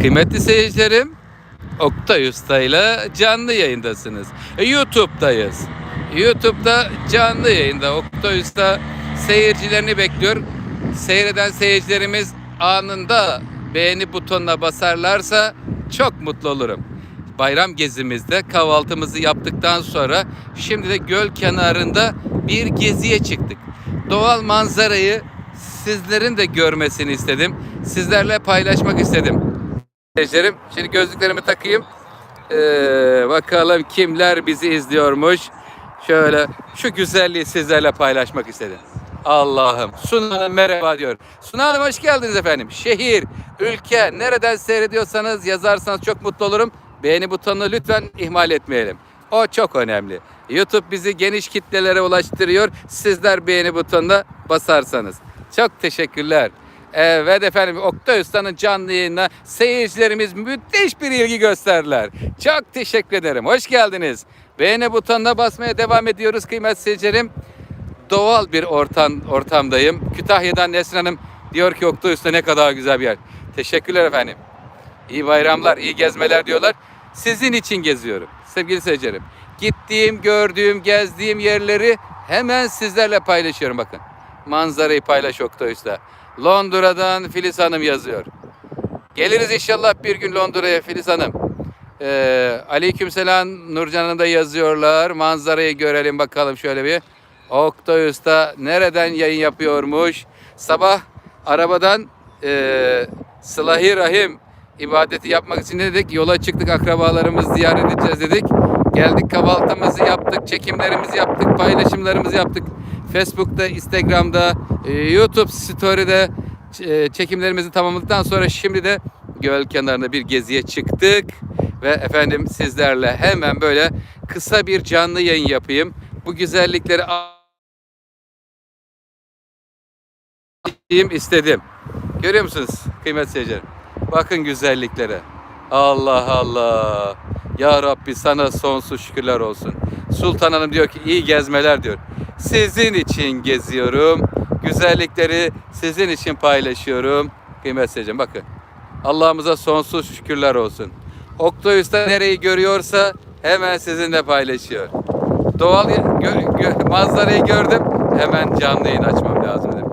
Kıymetli seyircilerim, Oktay Usta ile canlı yayındasınız. E, YouTube'dayız. YouTube'da canlı yayında Oktay Usta seyircilerini bekliyor. Seyreden seyircilerimiz anında beğeni butonuna basarlarsa çok mutlu olurum. Bayram gezimizde kahvaltımızı yaptıktan sonra şimdi de göl kenarında bir geziye çıktık. Doğal manzarayı sizlerin de görmesini istedim. Sizlerle paylaşmak istedim. Seyircilerim, Şimdi gözlüklerimi takayım. Ee, bakalım kimler bizi izliyormuş. Şöyle şu güzelliği sizlerle paylaşmak istedim. Allah'ım. Suna Hanım merhaba diyor. Suna Hanım hoş geldiniz efendim. Şehir, ülke nereden seyrediyorsanız yazarsanız çok mutlu olurum. Beğeni butonunu lütfen ihmal etmeyelim. O çok önemli. YouTube bizi geniş kitlelere ulaştırıyor. Sizler beğeni butonuna basarsanız. Çok teşekkürler. Evet efendim Oktay Usta'nın canlı yayınına seyircilerimiz müthiş bir ilgi gösterdiler. Çok teşekkür ederim. Hoş geldiniz. Beğeni butonuna basmaya devam ediyoruz kıymetli seyircilerim. Doğal bir ortam, ortamdayım. Kütahya'dan Nesrin Hanım diyor ki Oktay Usta ne kadar güzel bir yer. Teşekkürler efendim. İyi bayramlar, iyi gezmeler diyorlar. Sizin için geziyorum sevgili seyircilerim. Gittiğim, gördüğüm, gezdiğim yerleri hemen sizlerle paylaşıyorum bakın. Manzarayı paylaş Oktay Usta. Londra'dan Filiz Hanım yazıyor. Geliriz inşallah bir gün Londra'ya Filiz Hanım. Ee, Aleykümselam Nurcan Hanım da yazıyorlar. Manzarayı görelim bakalım şöyle bir. Oktay Usta nereden yayın yapıyormuş? Sabah arabadan e, Sılahi Rahim ibadeti yapmak için dedik. Yola çıktık akrabalarımızı ziyaret edeceğiz dedik. Geldik kahvaltımızı yaptık, çekimlerimizi yaptık, paylaşımlarımızı yaptık. Facebook'ta, Instagram'da, e, YouTube Story'de e, çekimlerimizi tamamladıktan sonra şimdi de göl kenarında bir geziye çıktık. Ve efendim sizlerle hemen böyle kısa bir canlı yayın yapayım. Bu güzellikleri anlatayım istedim. Görüyor musunuz kıymetli seyirciler? Bakın güzelliklere. Allah Allah. Ya Rabbi sana sonsuz şükürler olsun. Sultan Hanım diyor ki iyi gezmeler diyor. Sizin için geziyorum. Güzellikleri sizin için paylaşıyorum. Kıymetli seyircilerim bakın. Allah'ımıza sonsuz şükürler olsun. Oktay Usta nereyi görüyorsa hemen sizinle paylaşıyor. Doğal gö- gö- manzarayı gördüm. Hemen canlı yayın açmam lazım dedim.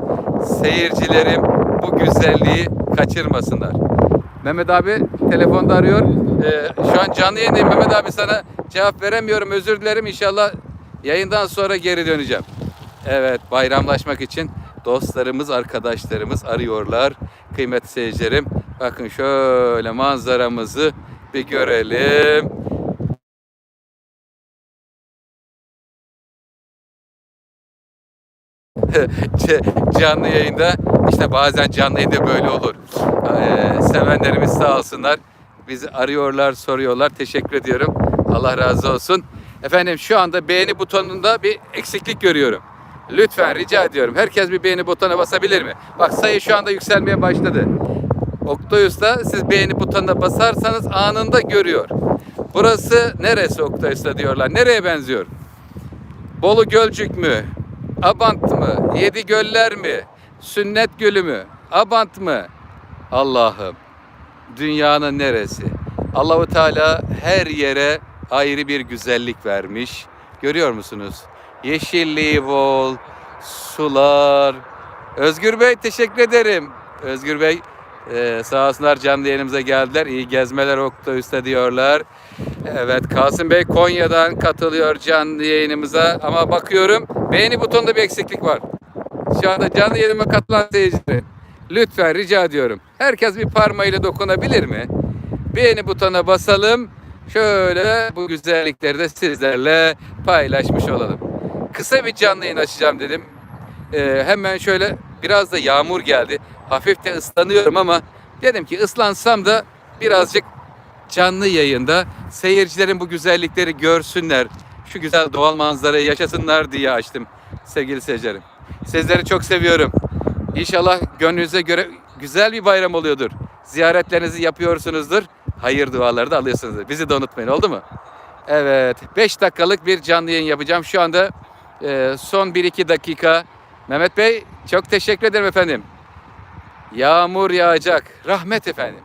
Seyircilerim bu güzelliği kaçırmasınlar. Mehmet abi telefonda arıyor. Ee, şu an canlı yayındayım Mehmet abi sana cevap veremiyorum. Özür dilerim. İnşallah yayından sonra geri döneceğim. Evet bayramlaşmak için dostlarımız, arkadaşlarımız arıyorlar. Kıymetli seyircilerim. Bakın şöyle manzaramızı bir görelim. Canlı yayında işte bazen canlı yayında böyle olur. Ee, sevenlerimiz sağ olsunlar. Bizi arıyorlar, soruyorlar. Teşekkür ediyorum. Allah razı olsun. Efendim şu anda beğeni butonunda bir eksiklik görüyorum. Lütfen rica ediyorum. Herkes bir beğeni butonuna basabilir mi? Bak sayı şu anda yükselmeye başladı. Oktay Usta siz beğeni butonuna basarsanız anında görüyor. Burası neresi Oktay Usta diyorlar. Nereye benziyor? Bolu Gölcük mü? Abant mı? Yedi Göller mi? Sünnet Gölü mü? Abant mı? Allah'ım dünyanın neresi? Allahu Teala her yere ayrı bir güzellik vermiş. Görüyor musunuz? Yeşilliği bol, sular. Özgür Bey teşekkür ederim. Özgür Bey e, sağ olsunlar canlı yayınımıza geldiler. İyi gezmeler Oktay Usta diyorlar. Evet Kasım Bey Konya'dan katılıyor canlı yayınımıza. Ama bakıyorum beğeni butonunda bir eksiklik var. Şu anda canlı yayınıma katılan seyirciler. Lütfen rica ediyorum. Herkes bir parmağıyla dokunabilir mi? Beğeni butonuna basalım. Şöyle bu güzellikleri de sizlerle paylaşmış olalım. Kısa bir canlı yayın açacağım dedim. Ee, hemen şöyle biraz da yağmur geldi. Hafif de ıslanıyorum ama dedim ki ıslansam da birazcık canlı yayında seyircilerin bu güzellikleri görsünler. Şu güzel doğal manzarayı yaşasınlar diye açtım sevgili seyircilerim. Sizleri çok seviyorum. İnşallah gönlünüze göre güzel bir bayram oluyordur. Ziyaretlerinizi yapıyorsunuzdur. Hayır duaları da alıyorsunuzdur. Bizi de unutmayın oldu mu? Evet 5 dakikalık bir canlı yayın yapacağım. Şu anda e, son 1-2 dakika. Mehmet Bey çok teşekkür ederim efendim. Yağmur yağacak. Rahmet efendim.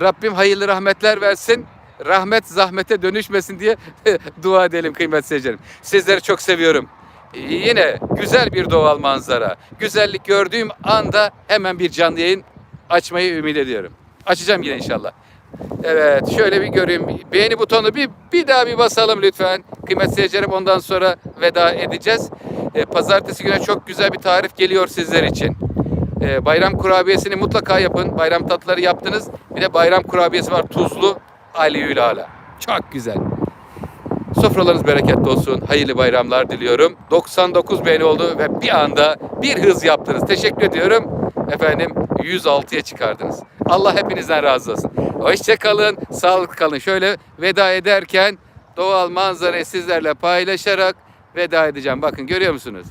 Rabbim hayırlı rahmetler versin. Rahmet zahmete dönüşmesin diye dua edelim kıymetli seyircilerim. Sizleri çok seviyorum. Yine güzel bir doğal manzara. Güzellik gördüğüm anda hemen bir canlı yayın açmayı ümit ediyorum. Açacağım yine inşallah. Evet şöyle bir göreyim. Beğeni butonu bir, bir daha bir basalım lütfen. Kıymetli seyircilerim ondan sonra veda edeceğiz. Ee, pazartesi güne çok güzel bir tarif geliyor sizler için. Ee, bayram kurabiyesini mutlaka yapın. Bayram tatları yaptınız. Bir de bayram kurabiyesi var tuzlu. Ali Hala. Çok güzel. Sofralarınız bereketli olsun. Hayırlı bayramlar diliyorum. 99 beğeni oldu ve bir anda bir hız yaptınız. Teşekkür ediyorum. Efendim 106'ya çıkardınız. Allah hepinizden razı olsun. Hoşça kalın, sağlıklı kalın. Şöyle veda ederken doğal manzarayı sizlerle paylaşarak veda edeceğim. Bakın görüyor musunuz?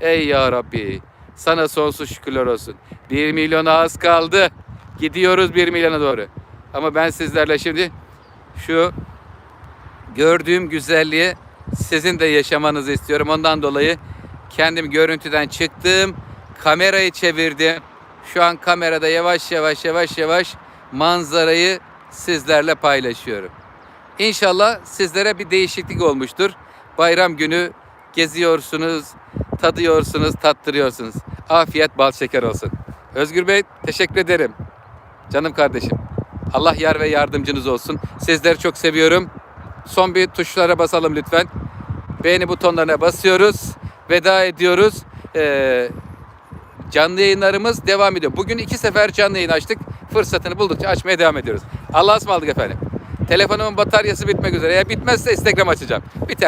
Ey ya Rabbi. Sana sonsuz şükürler olsun. 1 milyona az kaldı. Gidiyoruz 1 milyona doğru. Ama ben sizlerle şimdi şu gördüğüm güzelliği sizin de yaşamanızı istiyorum. Ondan dolayı kendim görüntüden çıktım. Kamerayı çevirdim. Şu an kamerada yavaş yavaş yavaş yavaş manzarayı sizlerle paylaşıyorum. İnşallah sizlere bir değişiklik olmuştur. Bayram günü geziyorsunuz, tadıyorsunuz, tattırıyorsunuz. Afiyet bal şeker olsun. Özgür Bey teşekkür ederim. Canım kardeşim. Allah yar ve yardımcınız olsun. Sizleri çok seviyorum. Son bir tuşlara basalım lütfen. Beğeni butonlarına basıyoruz. Veda ediyoruz. Ee, canlı yayınlarımız devam ediyor. Bugün iki sefer canlı yayın açtık. Fırsatını buldukça açmaya devam ediyoruz. Allah'a ısmarladık efendim. Telefonumun bataryası bitmek üzere. Eğer bitmezse Instagram açacağım. Biter